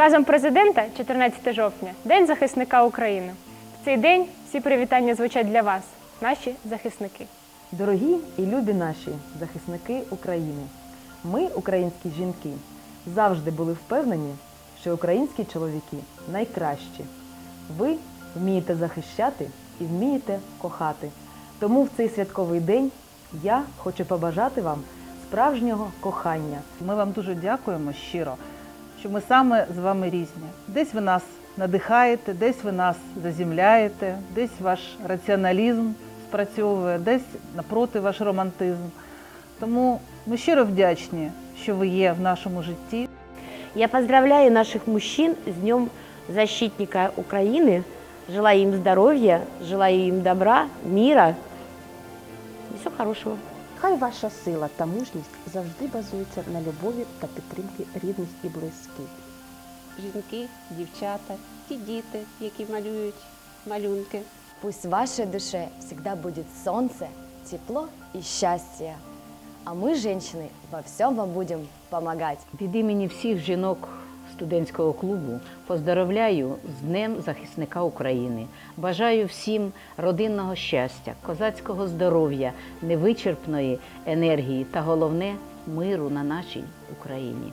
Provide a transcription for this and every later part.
Указом президента 14 жовтня День захисника України. В цей день всі привітання звучать для вас, наші захисники. Дорогі і любі наші захисники України, ми, українські жінки, завжди були впевнені, що українські чоловіки найкращі. Ви вмієте захищати і вмієте кохати. Тому в цей святковий день я хочу побажати вам справжнього кохання. Ми вам дуже дякуємо щиро, що ми саме з вами різні. Десь ви нас надихаєте, десь ви нас заземляєте, десь ваш раціоналізм спрацьовує, десь напроти ваш романтизм. Тому ми щиро вдячні, що ви є в нашому житті. Я поздравляю наших мужчин с Днем Защитника Украины. Желаю им здоровья, желаю им добра, мира и всего хорошего. Хай ваша сила та мужність завжди базуються на любові та підтримки рідних і близьких. жінки, дівчата, ті діти, які малюють малюнки. Пусть в вашей душе всегда будет солнце, тепло и счастье. А мы, женщины, во всем вам будем помогать. Від імені всіх жінок студентського клубу поздоровляю з Днем захисника України. Бажаю всім родинного щастя, козацького здоров'я, невичерпної енергії та головне миру на нашій Україні.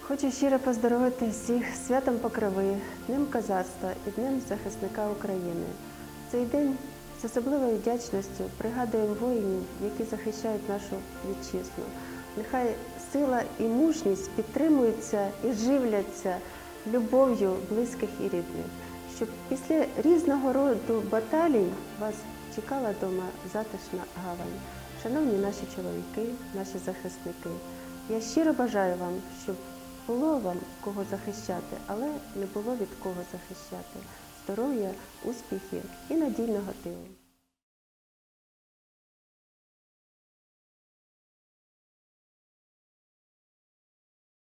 Хочу щиро поздоровити всіх святом Покрови, Днем козацтва і Днем захисника України. Цей день з особливою вдячністю пригадуємо воїнів, які захищають нашу вітчизну. Нехай сила і мужність підтримуються і живляться любов'ю близьких і рідних, щоб після різного роду баталій вас чекала вдома затишна гавань. Шановні наші чоловіки, наші захисники, я щиро бажаю вам, щоб було вам кого захищати, але не було від кого захищати. Здоров'я, успіхів і надійного тилу.